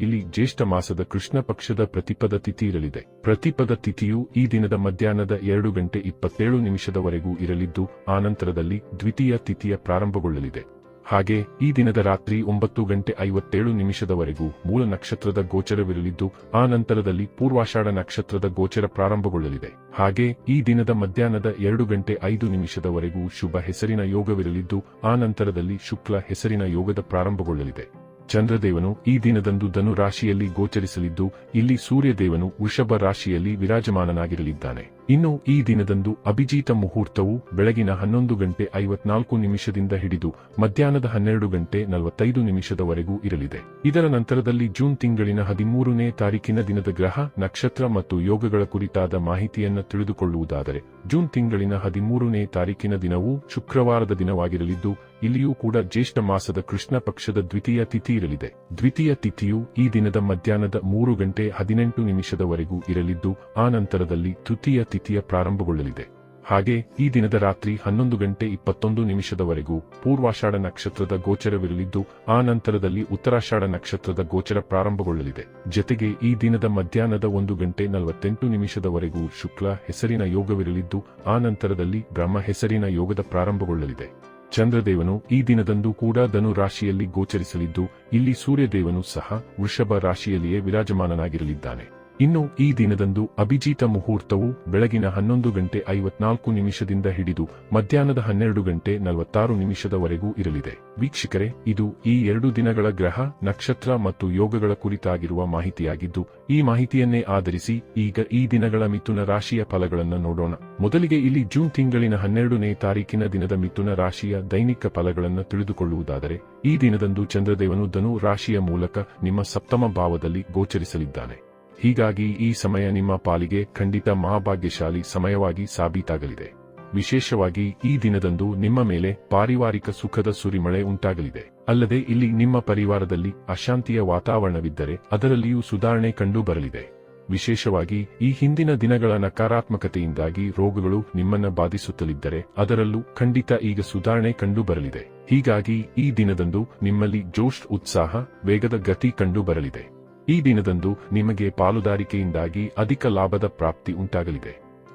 ಇಲ್ಲಿ ಜ್ಯೇಷ್ಠ ಮಾಸದ ಕೃಷ್ಣ ಪಕ್ಷದ ಪ್ರತಿಪದ ತಿಥಿ ಇರಲಿದೆ. ಪ್ರತಿಪದ ತಿಥಿಯು ಈ ದಿನದ ಮಧ್ಯಾಹ್ನದ ಎರಡು ಗಂಟೆ ಇಪ್ಪತ್ತೇಳು ನಿಮಿಷದವರೆಗೂ ಇರಲಿದ್ದು ಆನಂತರದಲ್ಲಿ ದ್ವಿತೀಯ ತಿಥಿಯ ಪ್ರಾರಂಭಗೊಳ್ಳಲಿದೆ. ಹಾಗೆ ಈ ದಿನದ ರಾತ್ರಿ ಒಂಬತ್ತು ಗಂಟೆ ಐವತ್ತೇಳು ನಿಮಿಷದವರೆಗೂ ಮೂಲ ನಕ್ಷತ್ರದ ಗೋಚರವಿರಲಿದ್ದು, ಆ ನಂತರದಲ್ಲಿ ಪೂರ್ವಾಷಾಢ ನಕ್ಷತ್ರದ ಗೋಚರ ಪ್ರಾರಂಭಗೊಳ್ಳಲಿದೆ. ಹಾಗೆ ಈ ದಿನದ ಮಧ್ಯಾಹ್ನದ ಎರಡು ಗಂಟೆ ಐದು ನಿಮಿಷದವರೆಗೂ ಶುಭ ಹೆಸರಿನ ಯೋಗವಿರಲಿದ್ದು, ಆ ನಂತರದಲ್ಲಿ ಶುಕ್ಲ ಹೆಸರಿನ ಯೋಗದ ಪ್ರಾರಂಭಗೊಳ್ಳಲಿದೆ. ಚಂದ್ರದೇವನು ಈ ದಿನದಂದು ಧನು ರಾಶಿಯಲ್ಲಿ ಗೋಚರಿಸಲಿದ್ದು ಇಲ್ಲಿ ಸೂರ್ಯದೇವನು ವೃಷಭ ರಾಶಿಯಲ್ಲಿ ವಿರಾಜಮಾನನಾಗಿರಲಿದ್ದಾನೆ. ಇನ್ನು ಈ ದಿನದಂದು ಅಭಿಜೀತ ಮುಹೂರ್ತವು ಬೆಳಗಿನ ಹನ್ನೊಂದು ಗಂಟೆ ಐವತ್ನಾಲ್ಕು ನಿಮಿಷದಿಂದ ಹಿಡಿದು ಮಧ್ಯಾಹ್ನದ ಹನ್ನೆರಡು ಗಂಟೆ ನಲವತ್ತೈದು ನಿಮಿಷದವರೆಗೂ ಇರಲಿದೆ. ಇದರ ನಂತರದಲ್ಲಿ ಜೂನ್ ತಿಂಗಳಿನ ಹದಿಮೂರನೇ ತಾರೀಕಿನ ದಿನದ ಗ್ರಹ, ನಕ್ಷತ್ರ ಮತ್ತು ಯೋಗಗಳ ಕುರಿತಾದ ಮಾಹಿತಿಯನ್ನು ತಿಳಿದುಕೊಳ್ಳುವುದಾದರೆ, ಜೂನ್ ತಿಂಗಳಿನ ಹದಿಮೂರನೇ ತಾರೀಕಿನ ದಿನವು ಶುಕ್ರವಾರದ ದಿನವಾಗಿರಲಿದ್ದು, ಇಲ್ಲಿಯೂ ಕೂಡ ಜ್ಯೇಷ್ಠ ಮಾಸದ ಕೃಷ್ಣ ಪಕ್ಷದ ದ್ವಿತೀಯ ತಿಥಿ ಇರಲಿದೆ. ದ್ವಿತೀಯ ತಿಥಿಯು ಈ ದಿನದ ಮಧ್ಯಾಹ್ನದ ಮೂರು ಗಂಟೆ ಹದಿನೆಂಟು ನಿಮಿಷದವರೆಗೂ ಇರಲಿದ್ದು, ಆ ನಂತರದಲ್ಲಿ ತೃತೀಯ ತಿಥಿಯ ಪ್ರಾರಂಭಗೊಳ್ಳಲಿದೆ. ಹಾಗೆ ಈ ದಿನದ ರಾತ್ರಿ ಹನ್ನೊಂದು ಗಂಟೆ ಇಪ್ಪತ್ತೊಂದು ನಿಮಿಷದವರೆಗೂ ಪೂರ್ವಾಷಾಢ ನಕ್ಷತ್ರದ ಗೋಚರವಿರಲಿದ್ದು, ಆ ನಂತರದಲ್ಲಿ ಉತ್ತರಾಷಾಢ ನಕ್ಷತ್ರದ ಗೋಚರ ಪ್ರಾರಂಭಗೊಳ್ಳಲಿದೆ. ಜತೆಗೆ ಈ ದಿನದ ಮಧ್ಯಾಹ್ನದ ಒಂದು ಗಂಟೆ ನಲವತ್ತೆಂಟು ನಿಮಿಷದವರೆಗೂ ಶುಕ್ಲ ಹೆಸರಿನ ಯೋಗವಿರಲಿದ್ದು, ಆ ನಂತರದಲ್ಲಿ ಬ್ರಹ್ಮ ಹೆಸರಿನ ಯೋಗದ ಪ್ರಾರಂಭಗೊಳ್ಳಲಿದೆ. ಚಂದ್ರದೇವನು ಈ ದಿನದಂದು ಕೂಡ ಧನು ರಾಶಿಯಲ್ಲಿ ಗೋಚರಿಸಲಿದ್ದು, ಇಲ್ಲಿ ಸೂರ್ಯದೇವನು ಸಹ ವೃಷಭ ರಾಶಿಯಲ್ಲಿಯೇ ವಿರಾಜಮಾನನಾಗಿರಲಿದ್ದಾನೆ. ಇನ್ನು ಈ ದಿನದಂದು ಅಭಿಜೀತ ಮುಹೂರ್ತವು ಬೆಳಗಿನ ಹನ್ನೊಂದು ಗಂಟೆ ಐವತ್ನಾಲ್ಕು ನಿಮಿಷದಿಂದ ಹಿಡಿದು ಮಧ್ಯಾಹ್ನದ ಹನ್ನೆರಡು ಗಂಟೆ ನಲವತ್ತಾರು ನಿಮಿಷದವರೆಗೂ ಇರಲಿದೆ. ವೀಕ್ಷಕರೇ, ಇದು ಈ ಎರಡು ದಿನಗಳ ಗ್ರಹ, ನಕ್ಷತ್ರ ಮತ್ತು ಯೋಗಗಳ ಕುರಿತಾಗಿರುವ ಮಾಹಿತಿಯಾಗಿದ್ದು, ಈ ಮಾಹಿತಿಯನ್ನೇ ಆಧರಿಸಿ ಈಗ ಈ ದಿನಗಳ ಮಿಥುನ ರಾಶಿಯ ಫಲಗಳನ್ನು ನೋಡೋಣ. ಮೊದಲಿಗೆ ಇಲ್ಲಿ ಜೂನ್ ತಿಂಗಳಿನ ಹನ್ನೆರಡನೇ ತಾರೀಕಿನ ದಿನದ ಮಿಥುನ ರಾಶಿಯ ದೈನಿಕ ಫಲಗಳನ್ನು ತಿಳಿದುಕೊಳ್ಳುವುದಾದರೆ, ಈ ದಿನದಂದು ಚಂದ್ರದೇವನು ಧನು ರಾಶಿಯ ಮೂಲಕ ನಿಮ್ಮ ಸಪ್ತಮ ಭಾವದಲ್ಲಿ ಗೋಚರಿಸಲಿದ್ದಾನೆ. ಹೀಗಾಗಿ ಈ ಸಮಯ ನಿಮ್ಮ ಪಾಲಿಗೆ ಖಂಡಿತ ಮಹಾಭಾಗ್ಯಶಾಲಿ ಸಮಯವಾಗಿ ಸಾಬೀತಾಗಲಿದೆ. ವಿಶೇಷವಾಗಿ ಈ ದಿನದಂದು ನಿಮ್ಮ ಮೇಲೆ ಪಾರಿವಾರಿಕ ಸುಖದ ಸುರಿಮಳೆ ಉಂಟಾಗಲಿದೆ. ಅಲ್ಲದೆ ಇಲ್ಲಿ ನಿಮ್ಮ ಪರಿವಾರದಲ್ಲಿ ಅಶಾಂತಿಯ ವಾತಾವರಣವಿದ್ದರೆ ಅದರಲ್ಲಿಯೂ ಸುಧಾರಣೆ ಕಂಡು ಬರಲಿದೆ ವಿಶೇಷವಾಗಿ ಈ ಹಿಂದಿನ ದಿನಗಳ ನಕಾರಾತ್ಮಕತೆಯಿಂದಾಗಿ ರೋಗಗಳು ನಿಮ್ಮನ್ನ ಬಾಧಿಸುತ್ತಲಿದ್ದರೆ ಅದರಲ್ಲೂ ಖಂಡಿತ ಈಗ ಸುಧಾರಣೆ ಕಂಡು ಬರಲಿದೆ ಹೀಗಾಗಿ ಈ ದಿನದಂದು ನಿಮ್ಮಲ್ಲಿ ಜೋಶ್, ಉತ್ಸಾಹ, ವೇಗದ ಗತಿ ಕಂಡು ಬರಲಿದೆ ಈ ದಿನದಂದು ನಿಮಗೆ ಪಾಲುದಾರಿಕೆಯಿಂದಾಗಿ ಅಧಿಕ ಲಾಭದ ಪ್ರಾಪ್ತಿ ಉಂಟಾಗಲಿದೆ.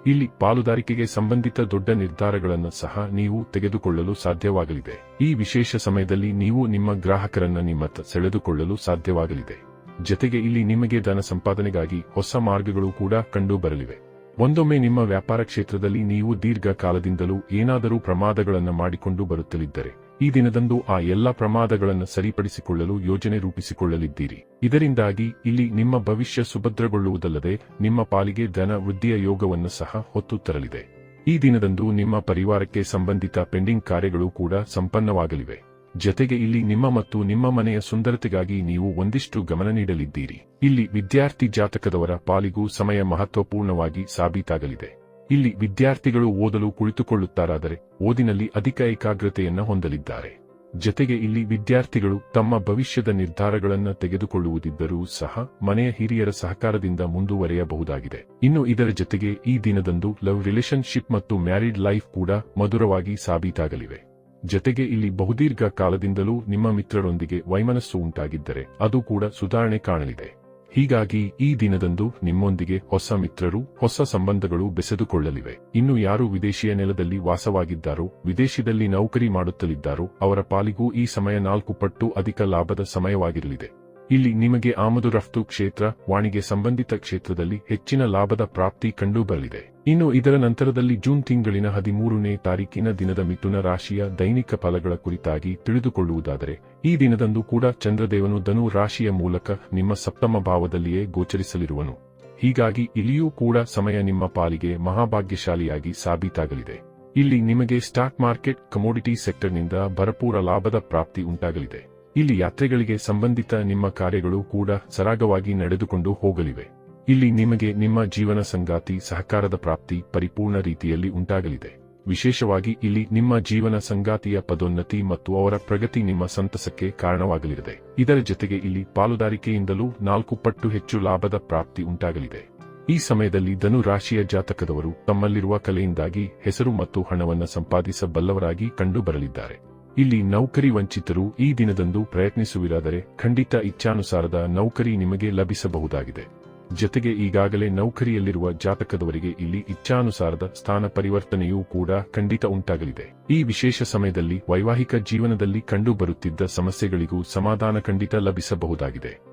ಇಲ್ಲಿ ಪಾಲುದಾರಿಕೆಗೆ ಸಂಬಂಧಿತ ದೊಡ್ಡ ನಿರ್ಧಾರಗಳನ್ನು ಸಹ ನೀವು ತೆಗೆದುಕೊಳ್ಳಲು ಸಾಧ್ಯವಾಗಲಿದೆ. ಈ ವಿಶೇಷ ಸಮಯದಲ್ಲಿ ನೀವು ನಿಮ್ಮ ಗ್ರಾಹಕರನ್ನ ನಿಮ್ಮತ್ತ ಸೆಳೆದುಕೊಳ್ಳಲು ಸಾಧ್ಯವಾಗಲಿದೆ. ಜತೆಗೆ ಇಲ್ಲಿ ನಿಮಗೆ ಧನ ಸಂಪಾದನೆಗಾಗಿ ಹೊಸ ಮಾರ್ಗಗಳು ಕೂಡ ಕಂಡು ಬರಲಿವೆ ಒಂದೊಮ್ಮೆ ನಿಮ್ಮ ವ್ಯಾಪಾರ ಕ್ಷೇತ್ರದಲ್ಲಿ ನೀವು ದೀರ್ಘಕಾಲದಿಂದಲೂ ಏನಾದರೂ ಪ್ರಮಾದಗಳನ್ನು ಮಾಡಿಕೊಂಡು ಬರುತ್ತಲಿದ್ದರೆ ಈ ದಿನದಂದು ಆ ಎಲ್ಲ ಪ್ರಮಾದಗಳನ್ನು ಸರಿಪಡಿಸಿಕೊಳ್ಳಲು ಯೋಜನೆ ರೂಪಿಸಿಕೊಳ್ಳಲಿದ್ದೀರಿ. ಇದರಿಂದಾಗಿ ಇಲ್ಲಿ ನಿಮ್ಮ ಭವಿಷ್ಯ ಸುಭದ್ರಗೊಳ್ಳುವುದಲ್ಲದೆ ನಿಮ್ಮ ಪಾಲಿಗೆ ಧನ ವೃದ್ಧಿಯ ಯೋಗವನ್ನು ಸಹ ಹೊತ್ತು ತರಲಿದೆ. ಈ ದಿನದಂದು ನಿಮ್ಮ ಪರಿವಾರಕ್ಕೆ ಸಂಬಂಧಿತ ಪೆಂಡಿಂಗ್ ಕಾರ್ಯಗಳು ಕೂಡ ಸಂಪನ್ನವಾಗಲಿವೆ. ಜತೆಗೆ ಇಲ್ಲಿ ನಿಮ್ಮ ಮತ್ತು ನಿಮ್ಮ ಮನೆಯ ಸುಂದರತೆಗಾಗಿ ನೀವು ಒಂದಿಷ್ಟು ಗಮನ ನೀಡಲಿದ್ದೀರಿ. ಇಲ್ಲಿ ವಿದ್ಯಾರ್ಥಿ ಜಾತಕದವರ ಪಾಲಿಗೂ ಸಮಯ ಮಹತ್ವಪೂರ್ಣವಾಗಿ ಸಾಬೀತಾಗಲಿದೆ. ಇಲ್ಲಿ ವಿದ್ಯಾರ್ಥಿಗಳು ಓದಲು ಕುಳಿತುಕೊಳ್ಳುತ್ತಾರಾದರೆ ಓದಿನಲ್ಲಿ ಅಧಿಕ ಏಕಾಗ್ರತೆಯನ್ನು ಹೊಂದಲಿದ್ದಾರೆ. ಜತೆಗೆ ಇಲ್ಲಿ ವಿದ್ಯಾರ್ಥಿಗಳು ತಮ್ಮ ಭವಿಷ್ಯದ ನಿರ್ಧಾರಗಳನ್ನು ತೆಗೆದುಕೊಳ್ಳುವುದಿದ್ದರೂ ಸಹ ಮನೆಯ ಹಿರಿಯರ ಸಹಕಾರದಿಂದ ಮುಂದುವರೆಯಬಹುದಾಗಿದೆ. ಇನ್ನು ಇದರ ಜೊತೆಗೆ ಈ ದಿನದಂದು ಲವ್ ರಿಲೇಶನ್ಶಿಪ್ ಮತ್ತು ಮ್ಯಾರಿಡ್ ಲೈಫ್ ಕೂಡ ಮಧುರವಾಗಿ ಸಾಬೀತಾಗಲಿವೆ. ಜತೆಗೆ ಇಲ್ಲಿ ಬಹುದೀರ್ಘ ಕಾಲದಿಂದಲೂ ನಿಮ್ಮ ಮಿತ್ರರೊಂದಿಗೆ ವೈಮನಸ್ಸು ಉಂಟಾಗಿದ್ದರೆ ಅದು ಕೂಡ ಸುಧಾರಣೆ ಕಾಣಲಿದೆ. ಹೀಗಾಗಿ ಈ ದಿನದಂದು ನಿಮ್ಮೊಂದಿಗೆ ಹೊಸ ಮಿತ್ರರು, ಹೊಸ ಸಂಬಂಧಗಳು ಬೆಸೆದುಕೊಳ್ಳಲಿವೆ. ಇನ್ನು ಯಾರು ವಿದೇಶಿಯ ನೆಲದಲ್ಲಿ ವಾಸವಾಗಿದ್ದಾರೋ, ವಿದೇಶದಲ್ಲಿ ನೌಕರಿ ಮಾಡುತ್ತಲಿದ್ದಾರೋ, ಅವರ ಪಾಲಿಗೂ ಈ ಸಮಯ ನಾಲ್ಕು ಪಟ್ಟು ಅಧಿಕ ಲಾಭದ ಸಮಯವಾಗಿರಲಿದೆ. ಇಲ್ಲಿ ನಿಮಗೆ ಆಮದು ರಫ್ತು ಕ್ಷೇತ್ರ, ವಾಣಿಗೆ ಸಂಬಂಧಿತ ಕ್ಷೇತ್ರದಲ್ಲಿ ಹೆಚ್ಚಿನ ಲಾಭದ ಪ್ರಾಪ್ತಿ ಕಂಡುಬರಲಿದೆ. ಇನ್ನು ಇದರ ನಂತರದಲ್ಲಿ ಜೂನ್ ತಿಂಗಳಿನ ಹದಿಮೂರನೇ ತಾರೀಕಿನ ದಿನದ ಮಿಥುನ ರಾಶಿಯ ದೈನಿಕ ಫಲಗಳ ಕುರಿತಾಗಿ ತಿಳಿದುಕೊಳ್ಳುವುದಾದರೆ, ಈ ದಿನದಂದು ಕೂಡ ಚಂದ್ರದೇವನು ಧನು ರಾಶಿಯ ಮೂಲಕ ನಿಮ್ಮ ಸಪ್ತಮ ಭಾವದಲ್ಲಿಯೇ ಗೋಚರಿಸಲಿರುವನು. ಹೀಗಾಗಿ ಇಲ್ಲಿಯೂ ಕೂಡ ಸಮಯ ನಿಮ್ಮ ಪಾಲಿಗೆ ಮಹಾಭಾಗ್ಯಶಾಲಿಯಾಗಿ ಸಾಬೀತಾಗಲಿದೆ. ಇಲ್ಲಿ ನಿಮಗೆ ಸ್ಟಾಕ್ ಮಾರ್ಕೆಟ್, ಕಮೋಡಿಟಿ ಸೆಕ್ಟರ್ನಿಂದ ಭರಪೂರ ಲಾಭದ ಪ್ರಾಪ್ತಿ ಉಂಟಾಗಲಿದೆ. ಇಲ್ಲಿ ಯಾತ್ರೆಗಳಿಗೆ ಸಂಬಂಧಿತ ನಿಮ್ಮ ಕಾರ್ಯಗಳು ಕೂಡ ಸರಾಗವಾಗಿ ನಡೆದುಕೊಂಡು ಹೋಗಲಿವೆ. ಇಲ್ಲಿ ನಿಮಗೆ ನಿಮ್ಮ ಜೀವನ ಸಂಗಾತಿ, ಸಹಕಾರದ ಪ್ರಾಪ್ತಿ ಪರಿಪೂರ್ಣ ರೀತಿಯಲ್ಲಿ ಉಂಟಾಗಲಿದೆ. ವಿಶೇಷವಾಗಿ ಇಲ್ಲಿ ನಿಮ್ಮ ಜೀವನ ಸಂಗಾತಿಯ ಪದೋನ್ನತಿ ಮತ್ತು ಅವರ ಪ್ರಗತಿ ನಿಮ್ಮ ಸಂತಸಕ್ಕೆ ಕಾರಣವಾಗಲಿದೆ. ಇದರ ಜೊತೆಗೆ ಇಲ್ಲಿ ಪಾಲುದಾರಿಕೆಯಿಂದಲೂ ನಾಲ್ಕು ಪಟ್ಟು ಹೆಚ್ಚು ಲಾಭದ ಪ್ರಾಪ್ತಿ ಉಂಟಾಗಲಿದೆ. ಈ ಸಮಯದಲ್ಲಿ ಧನು ರಾಶಿಯ ಜಾತಕದವರು ತಮ್ಮಲ್ಲಿರುವ ಕಲೆಯಿಂದಾಗಿ ಹೆಸರು ಮತ್ತು ಹಣವನ್ನು ಸಂಪಾದಿಸಬಲ್ಲವರಾಗಿ ಕಂಡುಬರಲಿದ್ದಾರೆ. ಇಲ್ಲಿ ನೌಕರಿ ವಂಚಿತರು ಈ ದಿನದಂದು ಪ್ರಯತ್ನಿಸುವಿರಾದರೆ ಖಂಡಿತ ಇಚ್ಛಾನುಸಾರದ ನೌಕರಿ ನಿಮಗೆ ಲಭಿಸಬಹುದಾಗಿದೆ. ಜೊತೆಗೆ ಈಗಾಗಲೇ ನೌಕರಿಯಲ್ಲಿರುವ ಜಾತಕದವರಿಗೆ ಇಲ್ಲಿ ಇಚ್ಛಾನುಸಾರದ ಸ್ಥಾನ ಪರಿವರ್ತನೆಯೂ ಕೂಡ ಖಂಡಿತ ಉಂಟಾಗಲಿದೆ. ಈ ವಿಶೇಷ ಸಮಯದಲ್ಲಿ ವೈವಾಹಿಕ ಜೀವನದಲ್ಲಿ ಕಂಡುಬರುತ್ತಿದ್ದ ಸಮಸ್ಯೆಗಳಿಗೂ ಸಮಾಧಾನ ಖಂಡಿತ ಲಭಿಸಬಹುದಾಗಿದೆ.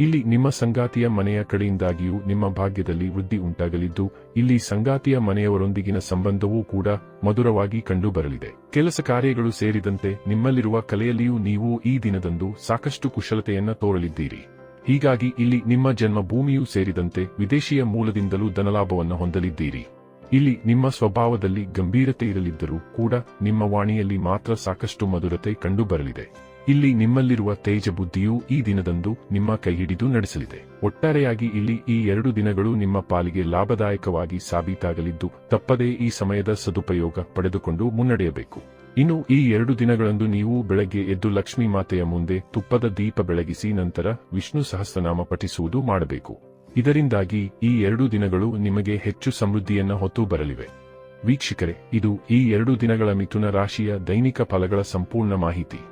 ಇಲ್ಲಿ ನಿಮ್ಮ ಸಂಗಾತಿಯ ಮನೆಯ ಕಡೆಯಿಂದಾಗಿಯೂ ನಿಮ್ಮ ಭಾಗ್ಯದಲ್ಲಿ ವೃದ್ಧಿ ಉಂಟಾಗಲಿದ್ದು, ಇಲ್ಲಿ ಸಂಗಾತಿಯ ಮನೆಯವರೊಂದಿಗಿನ ಸಂಬಂಧವೂ ಕೂಡ ಮಧುರವಾಗಿ ಕಂಡುಬರಲಿದೆ. ಕೆಲಸ ಕಾರ್ಯಗಳು ಸೇರಿದಂತೆ ನಿಮ್ಮಲ್ಲಿರುವ ಕಲೆಯಲ್ಲಿಯೂ ನೀವು ಈ ದಿನದಂದು ಸಾಕಷ್ಟು ಕುಶಲತೆಯನ್ನ ತೋರಲಿದ್ದೀರಿ. ಹೀಗಾಗಿ ಇಲ್ಲಿ ನಿಮ್ಮ ಜನ್ಮಭೂಮಿಯೂ ಸೇರಿದಂತೆ ವಿದೇಶಿಯ ಮೂಲದಿಂದಲೂ ಧನಲಾಭವನ್ನು ಹೊಂದಲಿದ್ದೀರಿ. ಇಲ್ಲಿ ನಿಮ್ಮ ಸ್ವಭಾವದಲ್ಲಿ ಗಂಭೀರತೆ ಇರಲಿದ್ದರೂ ಕೂಡ ನಿಮ್ಮ ವಾಣಿಯಲ್ಲಿ ಮಾತ್ರ ಸಾಕಷ್ಟು ಮಧುರತೆ ಕಂಡುಬರಲಿದೆ. ಇಲ್ಲಿ ನಿಮ್ಮಲ್ಲಿರುವ ತೇಜ ಬುದ್ಧಿಯು ಈ ದಿನದಂದು ನಿಮ್ಮ ಕೈಹಿಡಿದು ನಡೆಸಲಿದೆ. ಒಟ್ಟಾರೆಯಾಗಿ ಇಲ್ಲಿ ಈ ಎರಡು ದಿನಗಳು ನಿಮ್ಮ ಪಾಲಿಗೆ ಲಾಭದಾಯಕವಾಗಿ ಸಾಬೀತಾಗಲಿದ್ದು, ತಪ್ಪದೇ ಈ ಸಮಯದ ಸದುಪಯೋಗ ಪಡೆದುಕೊಂಡು ಮುನ್ನಡೆಯಬೇಕು. ಇನ್ನು ಈ ಎರಡು ದಿನಗಳಂದು ನೀವು ಬೆಳಗ್ಗೆ ಎದ್ದು ಲಕ್ಷ್ಮೀ ಮಾತೆಯ ಮುಂದೆ ತುಪ್ಪದ ದೀಪ ಬೆಳಗಿಸಿ ನಂತರ ವಿಷ್ಣು ಸಹಸ್ರನಾಮ ಪಠಿಸುವುದು ಮಾಡಬೇಕು. ಇದರಿಂದಾಗಿ ಈ ಎರಡು ದಿನಗಳು ನಿಮಗೆ ಹೆಚ್ಚು ಸಮೃದ್ಧಿಯನ್ನ ಹೊತ್ತು ಬರಲಿವೆ. ವೀಕ್ಷಕರೇ, ಇದು ಈ ಎರಡು ದಿನಗಳ ಮಿಥುನ ರಾಶಿಯ ದೈನಿಕ ಫಲಗಳ ಸಂಪೂರ್ಣ ಮಾಹಿತಿ.